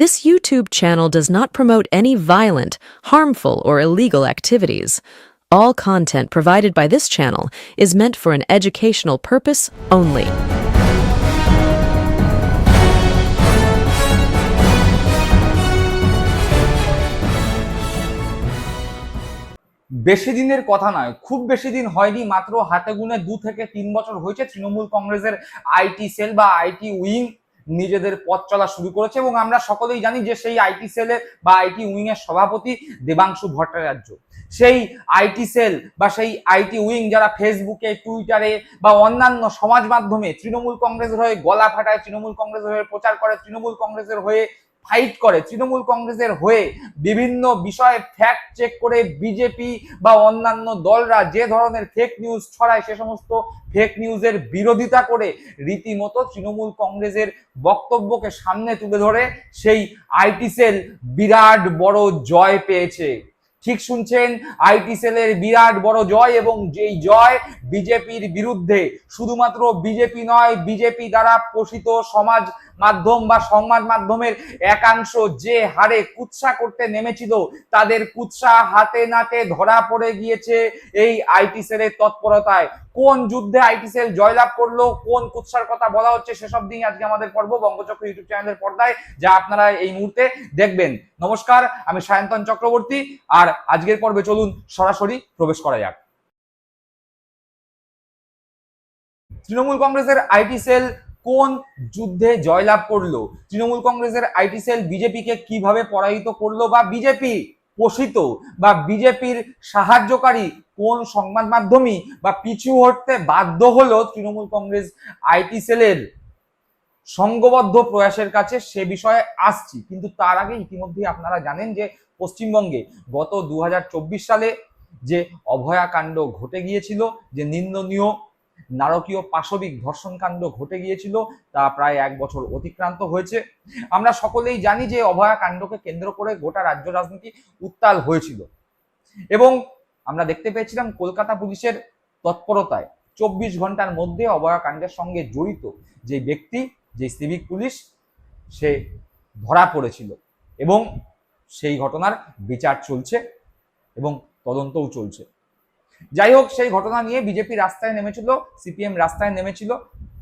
This YouTube channel does not promote any violent, harmful, or illegal activities. All content provided by this channel is meant for an educational purpose only. বেশি দিনের কথা নয় খুব বেশি দিন হয়নি মাত্র হাতে গুনে দু থেকে তিন বছর হয়েছে তৃণমূল কংগ্রেসের আইটি সেল বা আইটি উইং নিজেদের পথ চলা শুরু করেছে এবং আমরা সকলেই জানি যে সেই আইটি সেলে বা আইটি উইং এর সভাপতি দেবাংশু ভট্টাচার্য। সেই আইটি সেল বা সেই আইটি উইং যারা ফেসবুকে টুইটারে বা অন্যান্য সমাজ মাধ্যমে তৃণমূল কংগ্রেসের হয়ে গলা ফাটায়, তৃণমূল কংগ্রেসের হয়ে প্রচার করে, তৃণমূল কংগ্রেসের হয়ে ফাইট করে তৃণমূল কংগ্রেসের হয়ে বিভিন্ন বিষয়ে ফ্যাক্ট চেক করে বিজেপি বা অন্যান্য দলরা যে ধরনের ফেক নিউজ ছড়ায় সে সমস্ত ফেক নিউজের বিরোধিতা করে রীতিমতো তৃণমূল কংগ্রেসের বক্তব্যকে সামনে তুলে ধরে সেই আইটি সেল বিরাট বড় জয় পেয়েছে। ঠিক শুনছেন? আইটি সেলের বিরাট বড় জয় এবং যেই জয় বিজেপির বিরুদ্ধে শুধুমাত্র বিজেপি নয় বিজেপি দ্বারা পোষিত সমাজ মাধ্যম বা সংবাদ মাধ্যমের একাংশ যে হারে কুৎসা করতে নেমেছিল, তাদের কুৎসা হাতে নাতে ধরা পড়ে গিয়েছে এই আইটি সেলের তৎপরতায়। কোন যুদ্ধে আইটি সেল জয়লাভ করল, কোন কুৎসার কথা বলা হচ্ছে, সেসব দিন আজকে আমাদের পর্ব বঙ্গচক্র ইউটিউব চ্যানেলের পর্দায়, যা আপনারা এই মুহূর্তে দেখবেন। নমস্কার, আমি সায়ন্তন চক্রবর্তী, আর আজকের পর্বে চলুন সরাসরি প্রবেশ করা যাক। তৃণমূল কংগ্রেসের আইটি সেল কোন যুদ্ধে জয়লাভ করল? তৃণমূল কংগ্রেসের আইটি সেল বিজেপিকে কীভাবে পরাজিত করল বা বিজেপি পোষিত বা বিজেপির সাহায্যকারী কোন সংবাদ মাধ্যমই বা পিছু হটতে বাধ্য হলো তৃণমূল কংগ্রেস আইটি সেলের সংঘবদ্ধ প্রয়াসের কাছে? সে বিষয়ে আসছি। কিন্তু তার আগে ইতিমধ্যেই আপনারা জানেন যে পশ্চিমবঙ্গে গত দু হাজার চব্বিশ সালে যে অভয়াকাণ্ড ঘটে গিয়েছিল, যে নিন্দনীয় নারকীয় পাশবিক ধর্ষণকাণ্ড ঘটে গিয়েছিল, তা প্রায় এক বছর অতিক্রান্ত হয়েছে। আমরা সকলেই জানি যে অভয়াকাণ্ডকে কেন্দ্র করে গোটা রাজ্য রাজনীতি উত্তাল হয়েছিল। এবং আমরা দেখতে পেয়েছিলাম কলকাতা পুলিশের তৎপরতায় চব্বিশ ঘণ্টার মধ্যে অভয়াকাণ্ডের সঙ্গে জড়িত যে ব্যক্তি, যে সিভিক পুলিশ, সে ধরা পড়েছিল এবং সেই ঘটনার বিচার চলছে এবং তদন্তও চলছে। যাই হোক সেই ঘটনা নিয়ে বিজেপি রাস্তায় নেমেছিল, সিপিএম রাস্তায় নেমেছিল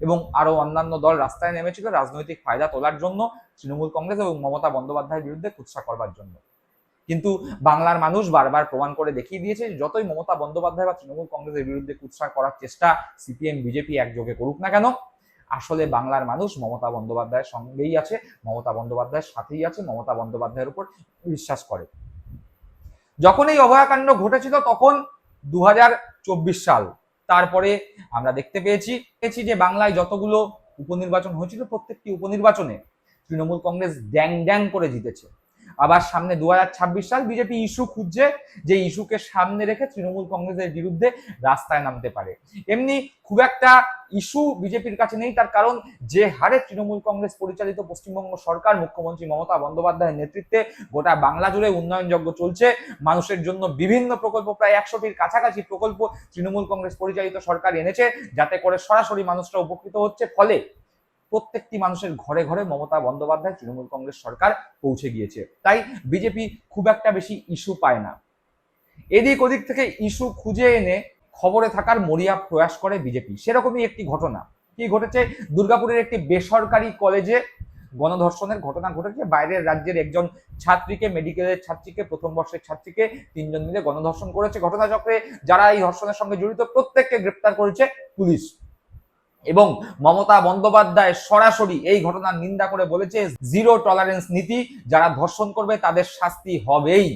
এবং আরও অন্যান্য দল রাস্তায় নেমেছিল রাজনৈতিক ফায়দা তোলার জন্য, তৃণমূল কংগ্রেস এবং মমতা বন্দ্যোপাধ্যায়ের বিরুদ্ধে কুৎসা করবার জন্য। কিন্তু বাংলার মানুষ বারবার প্রমাণ করে দেখিয়ে দিয়েছে যতই মমতা বন্দ্যোপাধ্যায় বা তৃণমূল কংগ্রেসের বিরুদ্ধে কুৎসা করার চেষ্টা সিপিএম, বিজেপি একযোগে করুক না কেন, আসলে বাংলার মানুষ মমতা বন্দ্যোপাধ্যায়ের সঙ্গেই আছে, মমতা বন্দ্যোপাধ্যায়ের সাথেই আছে, মমতা বন্দ্যোপাধ্যায়ের উপর বিশ্বাস করে। যখন এই অভয়াকাণ্ড ঘটেছিল, তখন দু হাজার চব্বিশ সাল। তারপরে আমরা দেখতে পেয়েছি পেয়েছি যে বাংলায় যতগুলো উপনির্বাচন হয়েছিল প্রত্যেকটি উপনির্বাচনে তৃণমূল কংগ্রেস ড্যাং ড্যাং করে জিতেছে। আবার সামনে দু হাজার ছাব্বিশ সাল বিজেপি ইস্যু খুঁজছে যে ইস্যুকে সামনে রেখে তৃণমূল কংগ্রেসের বিরুদ্ধে রাস্তায় নামতে পারে। এমনি খুব একটা ইস্যু বিজেপির কাছে নেই, তার কারণ যে হারে তৃণমূল কংগ্রেস পরিচালিত পশ্চিমবঙ্গ সরকার, মুখ্যমন্ত্রী মমতা বন্দ্যোপাধ্যায়ের নেতৃত্বে গোটা বাংলা জুড়ে উন্নয়নযজ্ঞ চলছে, মানুষের জন্য বিভিন্ন প্রকল্প, প্রায় একশোটির কাছাকাছি প্রকল্প তৃণমূল কংগ্রেস পরিচালিত সরকার এনেছে, যাতে করে সরাসরি মানুষরা উপকৃত হচ্ছে। ফলে প্রত্যেকটি মানুষের ঘরে ঘরে মমতা বন্দ্যোপাধ্যায়, তৃণমূল কংগ্রেস সরকার পৌঁছে গিয়েছে। তাই বিজেপি খুব একটা বেশি ইস্যু পায় না। এদিক ওদিক থেকে ইস্যু খুঁজে এনে খবরে থাকার মরিয়া প্রয়াস করে বিজেপি। সেরকমই একটি ঘটনা। কি ঘটেছে? দুর্গাপুরের একটি বেসরকারি কলেজে গণধর্ষণের ঘটনা ঘটেছে। বাইরের রাজ্যের একজন ছাত্রীকে মেডিকেলের ছাত্রীকে, প্রথম বর্ষের ছাত্রীকে তিনজন মিলে গণধর্ষণ করেছে। ঘটনাচক্রে যারা এই ধর্ষণের সঙ্গে জড়িত, প্রত্যেককে গ্রেপ্তার করেছে পুলিশ। এবং মমতা বন্দ্যোপাধ্যায় সরাসরি এই ঘটনার নিন্দা করে বলেছে জিরো টলারেন্স নীতি, যারা ধর্ষণ করবে তাদের শাস্তি হবেই।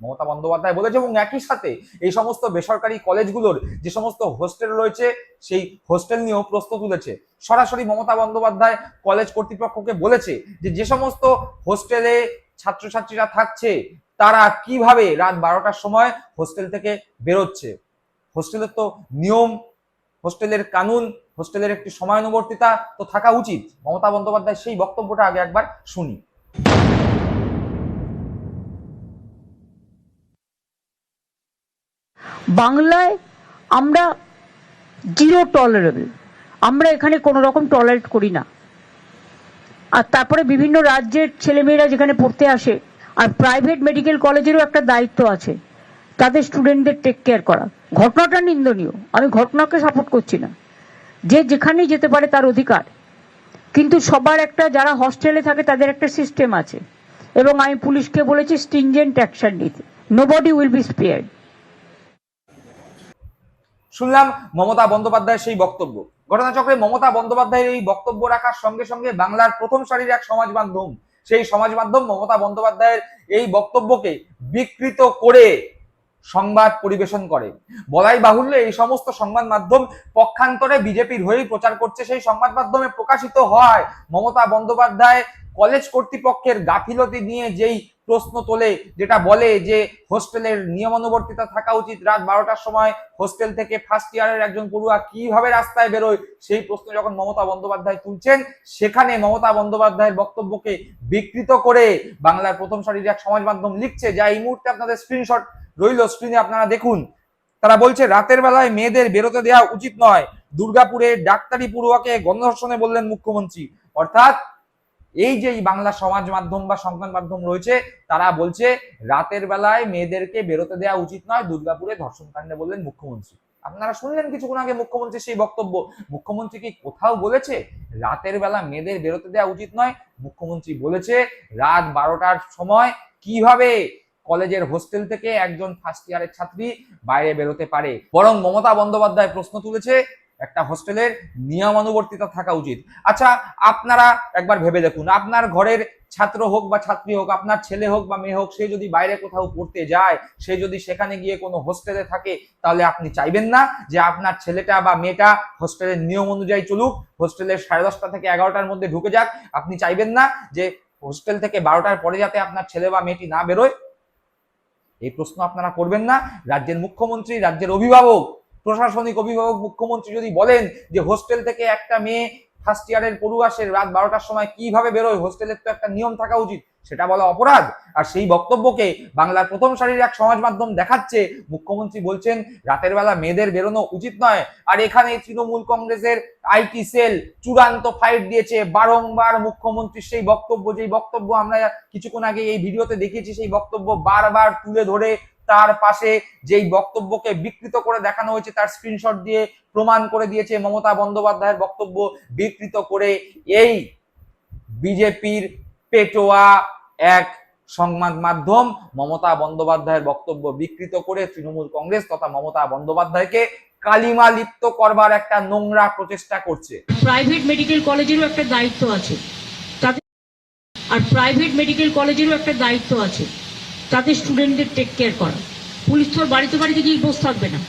মমতা বন্দ্যোপাধ্যায় বলেছে এবং একই সাথে এই সমস্ত বেসরকারি কলেজগুলোর যে সমস্ত হোস্টেল রয়েছে, সেই হোস্টেল নিয়েও প্রশ্ন তুলেছে। সরাসরি মমতা বন্দ্যোপাধ্যায় কলেজ কর্তৃপক্ষকে বলেছে যে যে সমস্ত হোস্টেলে ছাত্রছাত্রীরা থাকছে, তারা কীভাবে রাত বারোটার সময় হোস্টেল থেকে বেরোচ্ছে? হোস্টেলের তো নিয়ম হোস্টেলের কানুন, হোস্টেলের একটি সময়ানুবর্তিতা তো থাকা উচিত। মমতা বন্দ্যোপাধ্যায় সেই বক্তব্যটা আগে একবার শুনি। বাংলায় আমরা জিরো টলারেবল আমরা এখানে কোনো রকম টলারেট করি না। আর তারপরে বিভিন্ন রাজ্যের ছেলেমেয়েরা যেখানে পড়তে আসে, আর প্রাইভেট মেডিকেল কলেজেরও একটা দায়িত্ব আছে, তাদের স্টুডেন্টদের টেক কেয়ার করা। ঘটনাটা নিন্দনীয়। আমি ঘটনাকে সাপোর্ট করছি না। যে যেখানেই যেতে পারে তার অধিকার। কিন্তু সবার একটা, যারা হস্টেলে থাকে তাদের একটা সিস্টেম আছে। এবং আমি পুলিশকে বলেছি স্টিনজেন্ট অ্যাকশন নিতে। নোবডি উইল বি স্পেয়ার্ড শুনলাম মমতা বন্দ্যোপাধ্যায়ের সেই বক্তব্য। ঘটনাচক্রে মমতা বন্দ্যোপাধ্যায়ের এই বক্তব্য রাখার সঙ্গে সঙ্গে বাংলার প্রথম সারির এক সমাজ মাধ্যম, সেই সমাজ মাধ্যম মমতা বন্দ্যোপাধ্যায়ের এই বক্তব্যকে বিকৃত করে সংবাদ পরিবেশন করে। বলাই বাহুল্য এই সমস্ত সংবাদ মাধ্যম পক্ষান্তরে বিজেপির হয়েই প্রচার করছে। সেই সংবাদ মাধ্যমে প্রকাশিত হয় মমতা বন্দ্যোপাধ্যায় কলেজ কর্তৃপক্ষের গাফিলতি নিয়ে যেই প্রশ্ন তোলে, যেটা বলে যে হোস্টেলের নিয়মানুবর্তিতা থাকা উচিত। রাত বারোটার সময় হোস্টেল থেকে ফার্স্ট ইয়ারের একজন পড়ুয়া কীভাবে রাস্তায় বেরোয়, সেই প্রশ্ন যখন মমতা বন্দ্যোপাধ্যায় তুলছেন, সেখানে মমতা বন্দ্যোপাধ্যায়ের বক্তব্যকে বিকৃত করে বাংলার প্রথম সারির এক সমাজ মাধ্যম লিখছে, যা এই মুহূর্তে আপনাদের স্ক্রিনশট রইল স্ক্রিনে আপনারা দেখুন। তারা বলছে, রাতের বেলায় মেয়েদের বেরোতে দেওয়া উচিত নয়। দুর্গাপুরে ডাক্তারি পড়ুয়াকে গণধর্ষণে বললেন মুখ্যমন্ত্রী। অর্থাৎ এই যে বাংলা সমাজ মাধ্যম বা সংবাদ মাধ্যম রয়েছে, তারা বলছে, রাতের বেলায় মেয়েদেরকে বেরোতে দেওয়া উচিত নয়, দুর্গাপুরে ধর্ষণ কাণ্ডে বললেন মুখ্যমন্ত্রী। আপনারা শুনলেন কিছুক্ষণ আগে মুখ্যমন্ত্রী সেই বক্তব্য। মুখ্যমন্ত্রী কি কোথাও বলেছে, রাতের বেলা মেয়েদের বেরোতে দেওয়া উচিত নয়? মুখ্যমন্ত্রী বলেছে, রাত বারোটার সময় কীভাবে কলেজের হোস্টেল থেকে একজন ফার্স্ট ইয়ারের ছাত্রী বাইরে বেরোতে পারে। বরং মমতা বন্দ্যোপাধ্যায় প্রশ্ন তুলেছে, একটা হোস্টেলের নিয়মানুবর্তিতা থাকা উচিত। আচ্ছা আপনারা একবার ভেবে দেখুন, আপনার ঘরের ছাত্র হোক বা ছাত্রী হোক, আপনার ছেলে হোক বা মেয়ে হোক, সে যদি বাইরে কোথাও পড়তে যায়, সে যদি সেখানে গিয়ে কোনো হোস্টেলে থাকে, তাহলে আপনি চাইবেন না যে আপনার ছেলেটা বা মেয়েটা হোস্টেলের নিয়ম অনুযায়ী চলুক, হোস্টেলের সাড়ে দশটা থেকে এগারোটার মধ্যে ঢুকে যাক। আপনি চাইবেন না যে হোস্টেল থেকে বারোটার পরে যাতে আপনার ছেলে বা মেয়েটি না বেরোয় এই প্রশ্ন আপনারা করবেন না। রাজ্যের মুখ্যমন্ত্রী, রাজ্যের অভিভাবক, প্রশাসনিক অভিভাবক, মুখ্যমন্ত্রী যদি বলেন যে হোস্টেল থেকে একটা মেয়ে ফার্স্ট ইয়ারের পড়ুয়া, সে রাত বারোটার সময় কীভাবে বেরোয়? হোস্টেলের তো একটা নিয়ম থাকা উচিত। সেটা বলা অপরাধ। আর সেই বক্তব্যকে বাংলার প্রথম সারির এক সমাজ মাধ্যম দেখাচ্ছে। মুখ্যমন্ত্রী বলছেন, রাতের বেলা মেয়েদের বেরোনো উচিত নয়। আর এখানে তৃণমূল কংগ্রেসের আইটি সেল চূড়ান্ত ফাইট দিয়েছে। বারংবার মুখ্যমন্ত্রীর সেই বক্তব্য, যেই বক্তব্য আমরা কিছুক্ষণ আগে এই ভিডিওতে দেখিয়েছি, সেই বক্তব্য বারবার তুলে ধরে তার পাশে যেই বক্তব্যকে বিকৃত করে দেখানো হয়েছে, তার স্ক্রিনশট দিয়ে প্রমাণ করে দিয়েছে মমতা বন্দ্যোপাধ্যায়ের বক্তব্য বিকৃত করে। এই বিজেপির পেটোয়া এক সংবাদ মাধ্যম মমতা বন্দ্যোপাধ্যায়ের বক্তব্য বিকৃত করে তৃণমূল কংগ্রেস তথা মমতা বন্দ্যোপাধ্যায়কে কালিমা লিপ্ত করবার একটা নোংরা প্রচেষ্টা করছে। প্রাইভেট মেডিকেল কলেজেরও একটা দায়িত্ব আছে। আর প্রাইভেট মেডিকেল কলেজেরও একটা দায়িত্ব আছে। তাদের স্টুডেন্টদের টেক কেয়ার করা। পুলিশ তোর বাড়িতে বাড়িতে গিয়ে বসে থাকবে না।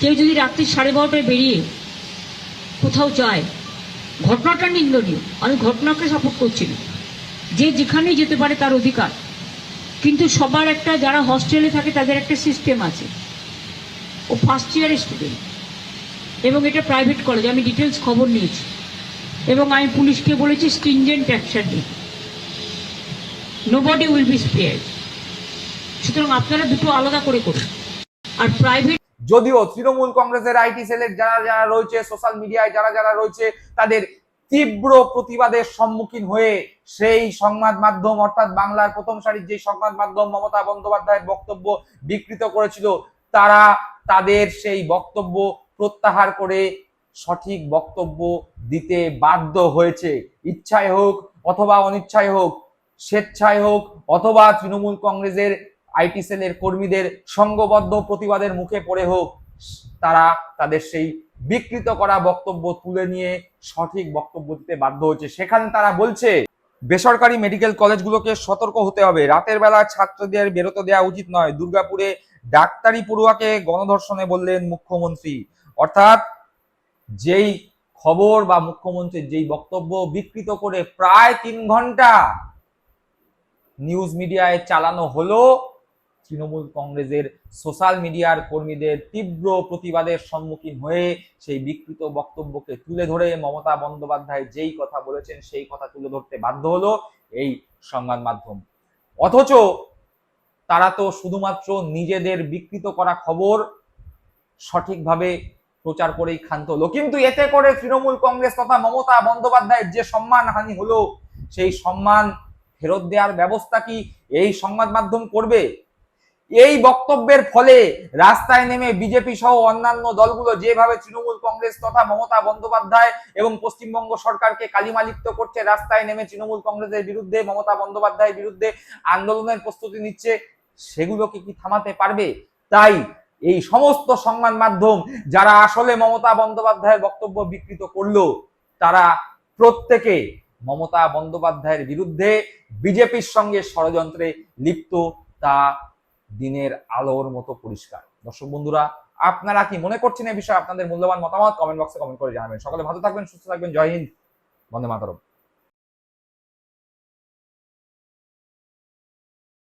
কেউ যদি রাত্রি সাড়ে বারোটায় বেরিয়ে কোথাও যায়, ঘটনাটা নিন্দনীয়। আমি ঘটনাকে সাপোর্ট করছি না। যে যেখানেই যেতে পারে তার অধিকার। কিন্তু সবার একটা, যারা হস্টেলে থাকে, তাদের একটা সিস্টেম আছে। ও ফার্স্ট ইয়ারের স্টুডেন্ট এবং এটা প্রাইভেট কলেজ আমি ডিটেলস খবর নিয়েছি। এবং আমি পুলিশকে বলেছি stringent action nobody will be spared সুতরাং আপনারা দুটো আলাদা করে করুন। আর প্রাইভেট যদিও তৃণমূল কংগ্রেসের আইটি সেলের যারা যারা রয়েছে সোশ্যাল মিডিয়ায় যারা যারা রয়েছে, তাদের তীব্র প্রতিবাদের সম্মুখীন হয়ে সেই সংবাদ মাধ্যম, অর্থাৎ বাংলার প্রথম সারির যে সংবাদ মাধ্যম মমতা বন্দ্যোপাধ্যায়ের বক্তব্য বিকৃত করেছিল, তারা তাদের সেই বক্তব্য প্রত্যাহার করে সঠিক বক্তব্য দিতে বাধ্য হয়েছে। ইচ্ছায় হোক অথবা অনিচ্ছায় হোক, স্বেচ্ছায় হোক অথবা তৃণমূল কংগ্রেসের আইটি সেলের কর্মীদের সংঘবদ্ধ প্রতিবাদের মুখে পড়ে হোক, তারা তাদের সেই বিকৃত করা বক্তব্য তুলে নিয়ে সঠিক বক্তব্য দিতে বাধ্য হচ্ছে সেখানে তারা বলছে, বেসরকারি মেডিকেল কলেজগুলোকে সতর্ক হতে হবে। রাতের বেলা ছাত্রদের বেরোতে দেওয়া উচিত নয়। দুর্গাপুরে ডাক্তারি পড়ুয়াকে গণধর্ষণে বললেন মুখ্যমন্ত্রী। অর্থাৎ যেই খবর বা মুখ্যমন্ত্রীর যেই বক্তব্য বিকৃত করে প্রায় তিন ঘণ্টা নিউজ মিডিয়ায় চালানো হলো তৃণমূল কংগ্রেসের সোশ্যাল মিডিয়ার কর্মীদের তীব্র প্রতিবাদের সম্মুখীন হয়ে সেই বিকৃত বক্তব্যকে তুলে ধরে মমতা বন্দ্যোপাধ্যায় যেই কথা বলেছেন, সেই কথা তুলে ধরতে বাধ্য হলো এই সংবাদ মাধ্যম। অথচ তারা তো শুধুমাত্র নিজেদের বিকৃত করা খবর সঠিকভাবে প্রচার করেই ক্ষান্ত হলো কিন্তু এতে করে তৃণমূল কংগ্রেস তথা মমতা বন্দ্যোপাধ্যায়ের যে সম্মানহানি হলো, সেই সম্মান ফেরত দেওয়ার ব্যবস্থা কি এই সংবাদ মাধ্যম করবে? এই বক্তব্যের ফলে রাস্তায় নেমে বিজেপি সহ অন্যান্য দলগুলো যেভাবে তৃণমূল কংগ্রেস তথা মমতা বন্দ্যোপাধ্যায় এবং পশ্চিমবঙ্গ সরকারকে কালিমালিপ্ত করছে, রাস্তায় নেমে তৃণমূল কংগ্রেসের বিরুদ্ধে, মমতা বন্দ্যোপাধ্যায়ের বিরুদ্ধে আন্দোলনের প্রস্তুতি নিচ্ছে, সেগুলোকে কি থামাতে পারবে? তাই এই সমস্ত সংবাদ মাধ্যম যারা আসলে মমতা বন্দ্যোপাধ্যায়ের বক্তব্য বিকৃত করল, তারা প্রত্যেকে মমতা বন্দ্যোপাধ্যায়ের বিরুদ্ধে বিজেপির সঙ্গে ষড়যন্ত্রে লিপ্ত, তা দিনের আলোর মতো পরিষ্কার। দর্শক বন্ধুরা, আপনারা কি মনে করছেন এই বিষয়ে আপনাদের মূল্যবান মতামত? কমেন্ট বক্সে কমেন্ট করে জানাবেন। সকলে ভালো থাকবেন, সুস্থ থাকবেন। জয় হিন্দ। বন্দে মাতরম।